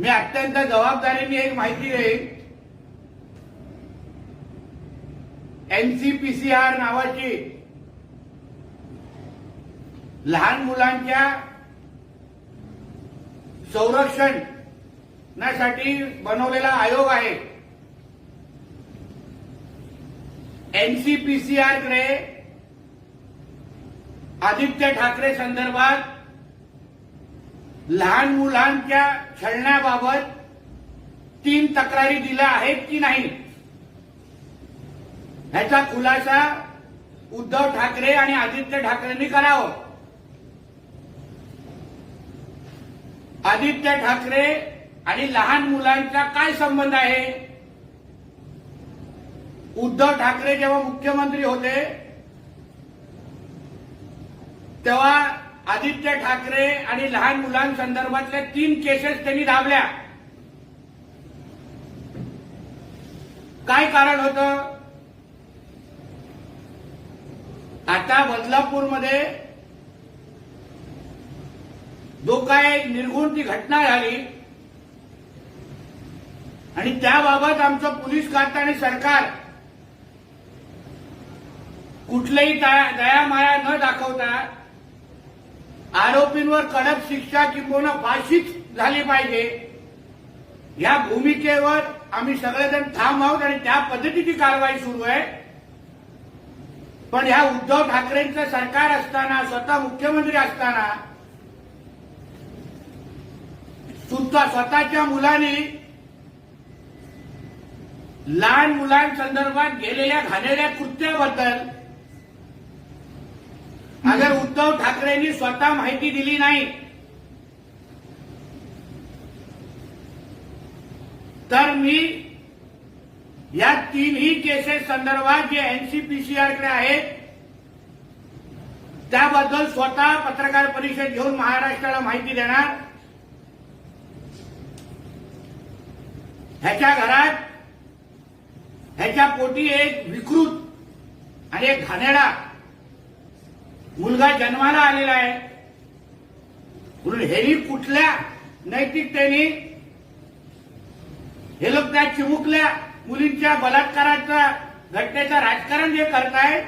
मी अत्यंत जबाबदारीने एक माहिती देईन. एनसीपीसीआर नावाची लहान मुलांच्या संरक्षणासाठी बनवलेला आयोग आहे. एनसीपीसीआरकडे आदित्य ठाकरे संदर्भात लहान मुलांच्या छळण्याबाबत तीन तक्रारी दिल्या आहेत की नाही? ह्याचा खुलासा उद्धव ठाकरे आणि आदित्य ठाकरेंनी करावं. आदित्य ठाकरे आणि लहान मुलांचा काय संबंध आहे? उद्धव ठाकरे जेव्हा मुख्यमंत्री होते तेव्हा आदित्य ठाकरे आणि लहान मुलांसंदर्भातल्या तीन केसेस त्यांनी दाबल्या. काय कारण होतं? आता बदलापूरमध्ये जो काय निर्गुण ती घटना झाली आणि त्याबाबत आमचं पोलीस खातं आणि सरकार कुठलंही दया माया न दाखवता आरोपींवर कडक शिक्षा किंबहुना फाशीच झाली पाहिजे. या भूमिकेवर आम्ही सगळेजण ठाम आहोत आणि त्या पद्धतीची कारवाई सुरू आहे. पण ह्या उद्धव ठाकरेंचं सरकार असताना स्वतः मुख्यमंत्री असताना सुद्धा स्वतःच्या मुलांनी लहान मुलांसंदर्भात गेलेल्या घाणेऱ्या कृत्याबद्दल उद्धव ठाकरेंनी स्वतः माहिती दिली नाही. तर मी या तीनही केसेस संदर्भात जे एनसीपीसीआरकडे आहेत त्याबद्दल स्वतः पत्रकार परिषद घेऊन महाराष्ट्राला माहिती देणार. ह्याच्या घरात ह्याच्या पोटी एक विकृत आणि एक घाणेडा मुलगा जन्माला आलेला आहे. म्हणून हेही कुठल्या नैतिकतेने हे लोक त्या चिमुकल्या मुलींच्या बलात्काराचा घटनेचं राजकारण जे करताय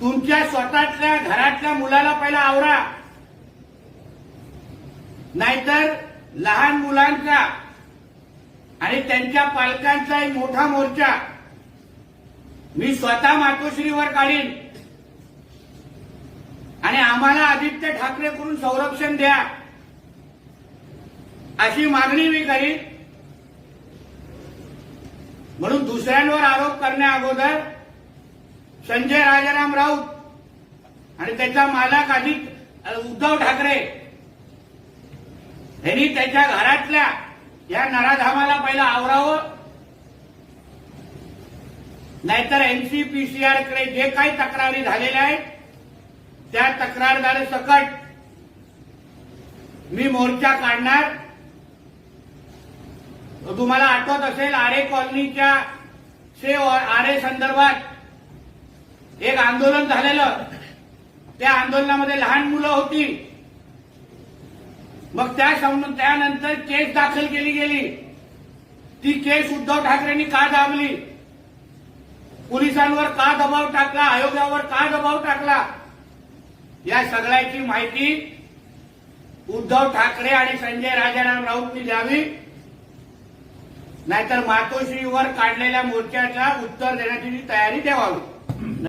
तुमच्या स्वतःच्या घरातल्या मुलाला पहिला आवरा. नाहीतर लहान मुलांचा आणि त्यांच्या पालकांचा एक मोठा मोर्चा. मी स्वतः मातोश्रीवर काढीन. आणि आम्हाला आदित्य ठाकरे करून संरक्षण द्या. अशी मागणी मी करीन. म्हणून दुसऱ्यांवर आरोप करण्या अगोदर संजय राजाराम राऊत आणि त्याचा मालक आदित्य उद्धव ठाकरे यांनी त्याच्या घरातल्या या नराधामाला पहिला आवरावं. नाहीतर एनसीपीसीआरकडे जे काही तक्रारी झालेल्या आहेत त्या तक्रारदार सकट मी मोर्चा काढणार. तुम्हाला आठवत असेल आरे कॉलनीच्या से आरे संदर्भात एक आंदोलन झालेलं. त्या आंदोलनामध्ये लहान मुलं होती. मग त्या त्यानंतर केस दाखल केली गेली. ती केस उद्धव ठाकरेंनी का दाबली? पोलिसांवर का दबाव टाकला? आयोगावर का दबाव टाकला? या सगळ्याची माहिती उद्धव ठाकरे आणि संजय राजाराम राऊतनी द्यावी. नाहीतर मातोश्रीवर काढलेल्या मोर्चाचा उत्तर देण्याची तयारी ठेवावी.